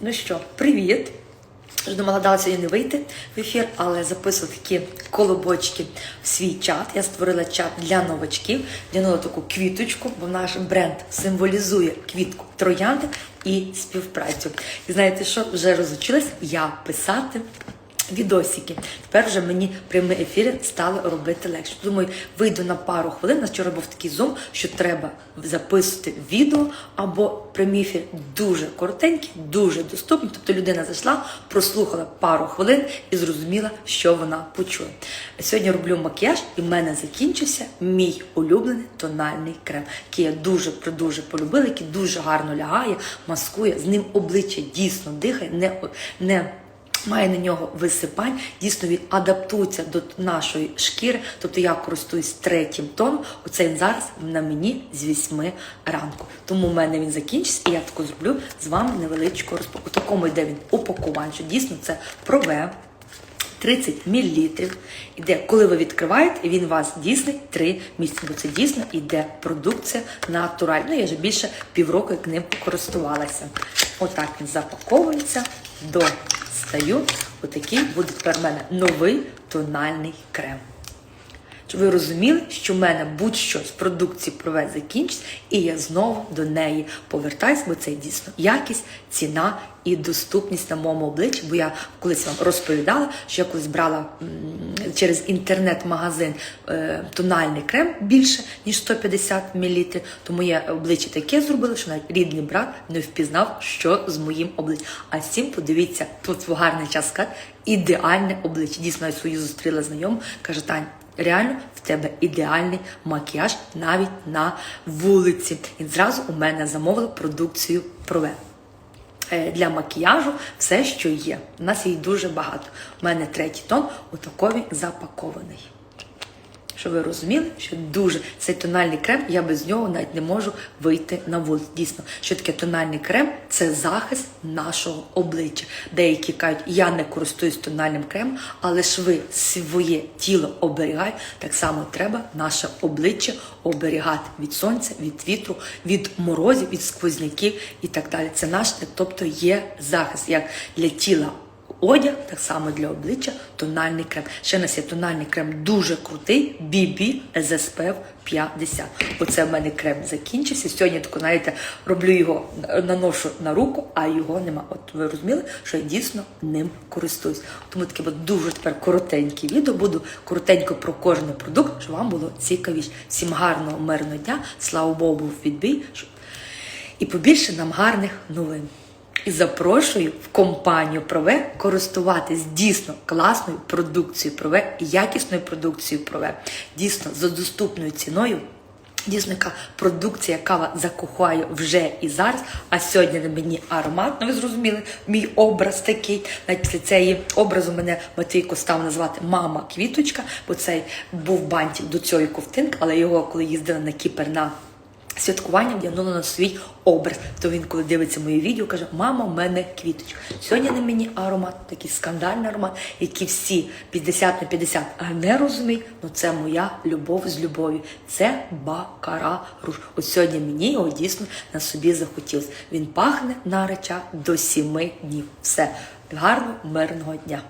Ну що, привіт! Ж думала, дала сьогодні не вийти в ефір, але записую такі колобочки в свій чат. Я створила чат для новачків, вдягнула таку квіточку, бо наш бренд символізує квітку троянди і співпрацю. І знаєте що? Вже розучилась я писати. Відосики. Тепер вже мені прямі ефіри стали робити легше. Думаю, вийду на пару хвилин. На вчора був такий зум, що треба записувати відео або прямі ефір дуже коротенькі, дуже доступні. Тобто людина зайшла, прослухала пару хвилин і зрозуміла, що вона почує. Сьогодні роблю макіяж, і в мене закінчився мій улюблений тональний крем, який я дуже дуже полюбила, який дуже гарно лягає, маскує. З ним обличчя дійсно дихає, не не. Має на нього висипань, дійсно він адаптується до нашої шкіри. Тобто я користуюсь третім тоном. Оцей він зараз на мені з 8 ранку. Тому в мене він закінчиться, і я таку зроблю з вами невеличку розпаковку. У такому йде він упакувань, що дійсно це прове. 30 мл. Іде, коли ви відкриваєте, він вас дійсний 3 місяці, бо це дійсно іде продукція натуральна. Ну, я вже більше півроку як ним користувалася. Отак він запаковується, достаю. Отакий буде тепер в мене новий тональний крем. Щоб ви розуміли, що в мене будь-що з продукції прове закінчиться, і я знову до неї повертаюсь, бо це дійсно якість, ціна і доступність на моєму обличчі. Бо я колись вам розповідала, що я колись брала через інтернет-магазин е, тональний крем більше ніж 150 мл. То моє обличчя таке зробило, що навіть рідний брат не впізнав, що з моїм обличчям. А цим подивіться, тут в гарний час сказати, ідеальне обличчя. Дійсно, я свою зустріла знайому, каже Тань. Реально в тебе ідеальний макіяж навіть на вулиці. І зразу у мене замовили продукцію Прове. Е, Для макіяжу все, що є. У нас її дуже багато. У мене третій тон отаковий запакований. Щоб ви розуміли, що дуже цей тональний крем, я без нього навіть не можу вийти на вулицю. Дійсно, що таке тональний крем це захист нашого обличчя. Деякі кажуть, я не користуюсь тональним кремом, але ж ви своє тіло оберігаєте. Так само треба наше обличчя оберігати від сонця, від вітру, від морозів, від сквозняків і так далі. Це наш, тобто є захист як для тіла одяг, так само для обличчя тональний крем. Ще нас є тональний крем дуже крутий, BB SPF 50. Оце в мене крем закінчився. Сьогодні тако, знаєте, роблю його, наношу на руку, а його нема. От ви розуміли, що я дійсно ним користуюсь. Тому таке дуже тепер коротеньке відео. Буду коротенько про кожен продукт, щоб вам було цікавіше. Всім гарного, мирного дня. Слава Богу, був відбій. І побільше нам гарних новин. І запрошую в компанію Прове користуватись дійсно класною продукцією Прове, якісною продукцією Прове, дійсно за доступною ціною. Дійсно, яка продукція, яка вас закохає вже і зараз. А сьогодні на мені аромат. Ну, ви зрозуміли, мій образ такий. Навіть цієї образу мене Матвійко став назвати Мама Квіточка, бо цей був бантик до цієї ковтинки, але його, коли їздила на Кіпер на святкування, вдягнула на свій образ. То він, коли дивиться моє відео, каже: Мама, в мене квіточка. Сьогодні на мені аромат, такий скандальний аромат, який всі 50 на 50 а не розуміють. Ну це моя любов з любов'ю. Це бакара руж. От сьогодні мені його дійсно на собі захотілося. Він пахне на речах до сіми днів. Все гарного, мирного дня.